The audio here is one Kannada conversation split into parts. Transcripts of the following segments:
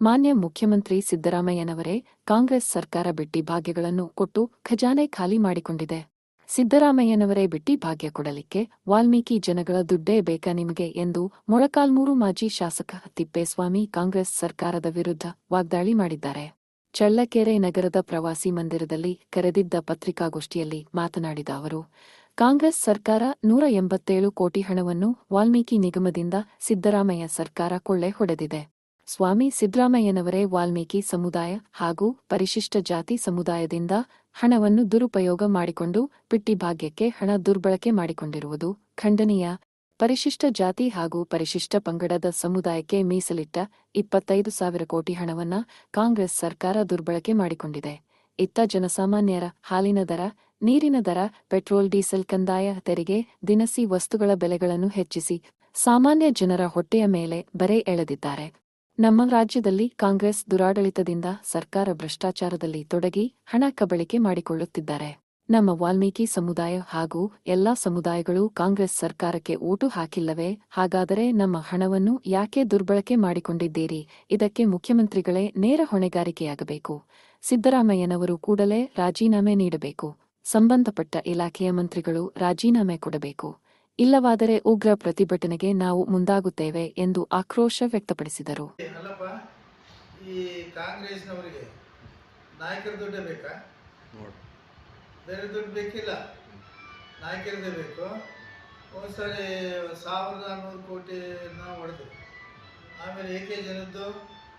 ಮಾನ್ಯ ಮುಖ್ಯಮಂತ್ರಿ ಸಿದ್ದರಾಮಯ್ಯನವರೇ, ಕಾಂಗ್ರೆಸ್ ಸರ್ಕಾರ ಬಿಟ್ಟಿ ಭಾಗ್ಯಗಳನ್ನು ಕೊಟ್ಟು ಖಜಾನೆ ಖಾಲಿ ಮಾಡಿಕೊಂಡಿದೆ. ಸಿದ್ದರಾಮಯ್ಯನವರೇ ಬಿಟ್ಟಿ ಭಾಗ್ಯ ಕೊಡಲಿಕ್ಕೆ ವಾಲ್ಮೀಕಿ ಜನಗಳ ದುಡ್ಡೇ ಬೇಕಾ ನಿಮಗೆ ಎಂದು ಮೊಳಕಾಲ್ಮೂರು ಮಾಜಿ ಶಾಸಕ ತಿಪ್ಪೇಸ್ವಾಮಿ ಕಾಂಗ್ರೆಸ್ ಸರ್ಕಾರದ ವಿರುದ್ಧ ವಾಗ್ದಾಳಿ ಮಾಡಿದ್ದಾರೆ. ಚಳ್ಳಕೆರೆ ನಗರದ ಪ್ರವಾಸಿ ಮಂದಿರದಲ್ಲಿ ಕರೆದಿದ್ದ ಪತ್ರಿಕಾಗೋಷ್ಠಿಯಲ್ಲಿ ಮಾತನಾಡಿದ ಅವರು, ಕಾಂಗ್ರೆಸ್ ಸರ್ಕಾರ ನೂರ ಎಂಬತ್ತೇಳು ಕೋಟಿ ಹಣವನ್ನು ವಾಲ್ಮೀಕಿ ನಿಗಮದಿಂದ ಸಿದ್ದರಾಮಯ್ಯ ಸರ್ಕಾರ ಕೊಳ್ಳೆ ಹೊಡೆದಿದೆ. ಸ್ವಾಮಿ ಸಿದ್ದರಾಮಯ್ಯನವರೇ ವಾಲ್ಮೀಕಿ ಸಮುದಾಯ ಹಾಗೂ ಪರಿಶಿಷ್ಟ ಜಾತಿ ಸಮುದಾಯದಿಂದ ಹಣವನ್ನು ದುರುಪಯೋಗ ಮಾಡಿಕೊಂಡು ಪಿಟ್ಟಿ ಭಾಗ್ಯಕ್ಕೆ ಹಣ ದುರ್ಬಳಕೆ ಮಾಡಿಕೊಂಡಿರುವುದು ಖಂಡನೀಯ. ಪರಿಶಿಷ್ಟ ಜಾತಿ ಹಾಗೂ ಪರಿಶಿಷ್ಟ ಪಂಗಡದ ಸಮುದಾಯಕ್ಕೆ ಮೀಸಲಿಟ್ಟ ಇಪ್ಪತ್ತೈದು ಸಾವಿರ ಕೋಟಿ ಹಣವನ್ನ ಕಾಂಗ್ರೆಸ್ ಸರ್ಕಾರ ದುರ್ಬಳಕೆ ಮಾಡಿಕೊಂಡಿದೆ. ಇತ್ತ ಜನಸಾಮಾನ್ಯರ ಹಾಲಿನ ದರ, ನೀರಿನ ದರ, ಪೆಟ್ರೋಲ್, ಡೀಸೆಲ್ ಕಂದಾಯ ತೆರಿಗೆ, ದಿನಸಿ ವಸ್ತುಗಳ ಬೆಲೆಗಳನ್ನು ಹೆಚ್ಚಿಸಿ ಸಾಮಾನ್ಯ ಜನರ ಹೊಟ್ಟೆಯ ಮೇಲೆ ಬರೆ ಎಳೆದಿದ್ದಾರೆ. ನಮ್ಮ ರಾಜ್ಯದಲ್ಲಿ ಕಾಂಗ್ರೆಸ್ ದುರಾಡಳಿತದಿಂದ ಸರ್ಕಾರ ಭ್ರಷ್ಟಾಚಾರದಲ್ಲಿ ತೊಡಗಿ ಹಣ ಕಬಳಿಕೆ ಮಾಡಿಕೊಳ್ಳುತ್ತಿದ್ದಾರೆ. ನಮ್ಮ ವಾಲ್ಮೀಕಿ ಸಮುದಾಯ ಹಾಗೂ ಎಲ್ಲಾ ಸಮುದಾಯಗಳು ಕಾಂಗ್ರೆಸ್ ಸರ್ಕಾರಕ್ಕೆ ಓಟು ಹಾಕಿಲ್ಲವೇ? ಹಾಗಾದರೆ ನಮ್ಮ ಹಣವನ್ನು ಯಾಕೆ ದುರ್ಬಳಕೆ ಮಾಡಿಕೊಂಡಿದ್ದೀರಿ? ಇದಕ್ಕೆ ಮುಖ್ಯಮಂತ್ರಿಗಳೇ ನೇರ ಹೊಣೆಗಾರಿಕೆಯಾಗಬೇಕು. ಸಿದ್ದರಾಮಯ್ಯನವರು ಕೂಡಲೇ ರಾಜೀನಾಮೆ ನೀಡಬೇಕು. ಸಂಬಂಧಪಟ್ಟ ಇಲಾಖೆಯ ಮಂತ್ರಿಗಳು ರಾಜೀನಾಮೆ ಕೊಡಬೇಕು. ಇಲ್ಲವಾದರೆ ಉಗ್ರ ಪ್ರತಿಭಟನೆಗೆ ನಾವು ಮುಂದಾಗುತ್ತೇವೆ ಎಂದು ಆಕ್ರೋಶ ವ್ಯಕ್ತಪಡಿಸಿದರು. ಈ ಕಾಂಗ್ರೆಸ್ನವರಿಗೆ ನಾಯಕರ ದುಡ್ಡೇ ಬೇಕಾ? ನೋಡಿ. ಬೇರೆ ದುಡ್ಡು ಬೇಕಿಲ್ಲ. ನಾಯಕರದೇ ಬೇಕು. ಒಂದ್ಸರಿ ಸಾವಿರದ ನೂರು ಕೋಟಿನ ಹೊಡೆದು ಆಮೇಲೆ ಏಕೆ ಜನದ್ದು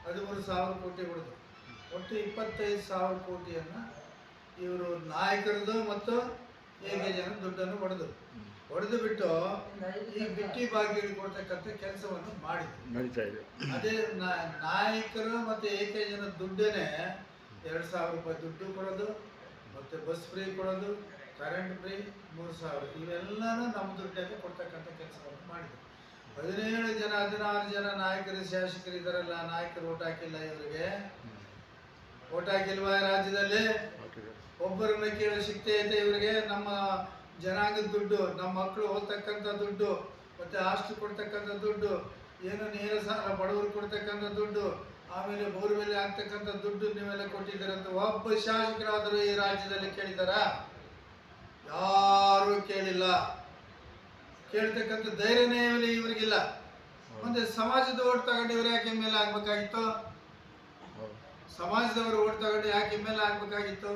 ಹದಿಮೂರು ಸಾವಿರ ಕೋಟಿ ಹೊಡೆದು ಒಟ್ಟು ಇಪ್ಪತ್ತೈದು ಸಾವಿರ ಕೋಟಿಯನ್ನು ಇವರು ನಾಯಕರದ್ದು ಮತ್ತು ಏಕೆ ಜನ ದುಡ್ಡನ್ನು ಹೊಡೆದು. ಹೊಡೆದು ಬಿಟ್ಟು ಈ ಬಿಟ್ಟಿ ಬಾಗಿಲು ಕೊಡ್ತಕ್ಕಂಥ ಕೆಲಸವನ್ನು ನಡೀತಾ ಇದೆ. ಅದೇ ನಾಯಕರು ಮತ್ತೆ ಏಕೈ ಜನ ದುಡ್ಡೇನೆ ಎರಡು ಸಾವಿರ ರೂಪಾಯಿ ದುಡ್ಡು ಕೊಡೋದು ಮತ್ತೆ ಬಸ್ ಫ್ರೀ ಕೊಡೋದು ಕರೆಂಟ್ ಫ್ರೀ ಮೂರು ಸಾವಿರ. ಇವೆಲ್ಲನೂ ನಮ್ಮ ದುಡ್ಡಲ್ಲಿ ಕೊಡ್ತಕ್ಕಂಥ ಕೆಲಸವನ್ನು ಮಾಡಿದ್ರು. ಹದಿನೇಳು ಜನ ಹದಿನಾರು ಜನ ನಾಯಕರು ಶಾಸಕರು ಇದರಲ್ಲ ನಾಯಕರು ಓಟ್ ಹಾಕಿಲ್ಲ ಇವರಿಗೆ. ಓಟ್ ಹಾಕಿಲ್ವಾ ರಾಜ್ಯದಲ್ಲಿ. ಒಬ್ಬರನ್ನ ಕೇಳೋ ಶಕ್ತಿ ಐತೆ ಇವರಿಗೆ. ನಮ್ಮ ಜನಾಂಗದ ದುಡ್ಡು ನಮ್ಮ ಮಕ್ಕಳು ಓದ್ತಕ್ಕಂಥ ದುಡ್ಡು, ಮತ್ತೆ ಆಸ್ತಿ ಕೊಡ್ತಕ್ಕಂಥ ದುಡ್ಡು, ಏನು ನೇರ ಸಾಲ ಬಡವರು ಕೊಡ್ತಕ್ಕಂಥ ದುಡ್ಡು, ಆಮೇಲೆ ಬೋರ್ವೆಲ್ ಆಗ್ತಕ್ಕಂಥ ದುಡ್ಡು ನೀವೆಲ್ಲ ಕೊಟ್ಟಿದ್ದೀರಂತ ಒಬ್ಬ ಶಾಸಕರಾದರೂ ಈ ರಾಜ್ಯದಲ್ಲಿ ಕೇಳಿದಾರ? ಯಾರೂ ಕೇಳಿಲ್ಲ. ಕೇಳ್ತಕ್ಕಂಥ ಧೈರ್ಯನೇ ಇವರಿಗಿಲ್ಲ. ಮುಂದೆ ಸಮಾಜದ ಓಟ್ ತಗೊಂಡು ಇವ್ರು ಯಾಕೆ ಮೇಲೆ ಆಗ್ಬೇಕಾಗಿತ್ತು. ಸಮಾಜದವರು ಓಟ್ ತಗೊಂಡು ಯಾಕೆ ಮೇಲೆ ಆಗ್ಬೇಕಾಗಿತ್ತು?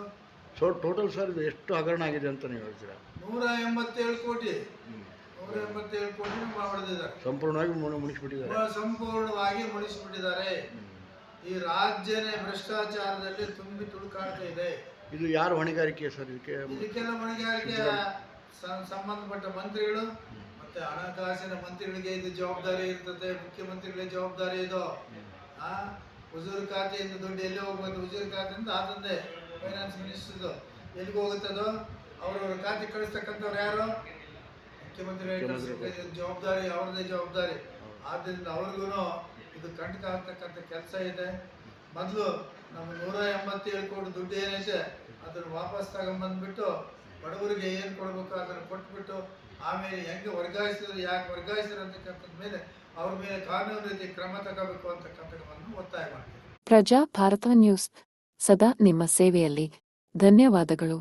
ಸೊ ಟೋಟಲ್ ಸರ್ ಎಷ್ಟು ಹಗರಣ ಆಗಿದೆ ಅಂತ ನೀವು ಹೇಳ್ತೀರಾ? ನೂರ ಎಂಬತ್ತೇಳು ಕೋಟಿ. ನೂರ ಎಂಬತ್ತೇಳು ಕೋಟಿ ಹೊಡೆದಿದ್ದಾರೆ ಸಂಪೂರ್ಣವಾಗಿ ಮುಣಿ ಮುಣಿಸ್ಬಿಟ್ಟಿದ್ದಾರೆ. ಸಂಪೂರ್ಣವಾಗಿ ಮುಳಿಸಿಬಿಟ್ಟಿದ್ದಾರೆ ಈ ರಾಜ್ಯನೇ ಭ್ರಷ್ಟಾಚಾರದಲ್ಲಿ ತುಂಬಿ ತುಳುಕಾಡ್ತಾ ಇದೆ. ಇದು ಯಾರು ಹೊಣೆಗಾರಿಕೆ ಸರ್? ಇದಕ್ಕೆ ಇದಕ್ಕೆಲ್ಲ ಹೊಣೆಗಾರಿಕೆ ಸ- ಸಂಬಂಧಪಟ್ಟ ಮಂತ್ರಿಗಳು ಮತ್ತೆ ಹಣಕಾಸಿನ ಮಂತ್ರಿಗಳಿಗೆ ಇದು ಜವಾಬ್ದಾರಿ ಇರ್ತದೆ ಮುಖ್ಯಮಂತ್ರಿಗಳಿಗೆ ಜವಾಬ್ದಾರಿ ಇದು. ಆ? ಹುಜೂರ್ ಖಾತೆಯಿಂದ ದುಡ್ಡು ಎಲ್ಲಿ ಹೋಗ್ಬೋದು? ಹುಜೂರ್ ಖಾತೆಯಿಂದ ಆತಂದೆ ಫೈನಾನ್ಸ್ ಮಿನಿಸ್ಟರ್ದು ಎಲ್ಲಿಗೆ ಹೋಗುತ್ತದೋ? ಅವ್ರವ್ರ ಖಾತೆ ಕಳಿಸ್ತಕ್ಕಂಥವ್ರು ಯಾರು? ಮುಖ್ಯಮಂತ್ರಿ ಜವಾಬ್ದಾರಿ ಅವ್ರದೇ ಜವಾಬ್ದಾರಿ. ಆದ್ದರಿಂದ ಅವ್ರಿಗೂ ಇದು ಖಂಡಿತ ಆಗ್ತಕ್ಕಂಥ ಕೆಲಸ ಇದೆ. ಮೊದಲು ನಮ್ಮ ನೂರ ಎಂಬತ್ತೇಳು ಕೋಟಿ ದುಡ್ಡು ಏನೈತೆ ಅದನ್ನು ವಾಪಸ್ ತಗೊಂಬಂದ್ಬಿಟ್ಟು ಬಡವರಿಗೆ ಏನು ಕೊಡಬೇಕು ಅದನ್ನು ಕೊಟ್ಬಿಟ್ಟು ಆಮೇಲೆ ಹೆಂಗೆ ವರ್ಗಾಯಿಸಿದ್ರು ಯಾಕೆ ವರ್ಗಾಯಿಸಿದ್ರು ಅಂತಕ್ಕಂಥದ್ದು ಮೇಲೆ ಅವ್ರ ಮೇಲೆ ಕಾನೂನು ರೀತಿ ಕ್ರಮ ತಗೋಬೇಕು ಅಂತಕ್ಕಂಥದ್ದನ್ನು ಒತ್ತಾಯ ಮಾಡ್ತೀವಿ ಪ್ರಜಾ ಭಾರತ ನ್ಯೂಸ್. ಸದಾ ನಿಮ್ಮ ಸೇವೆಯಲ್ಲಿ. ಧನ್ಯವಾದಗಳು.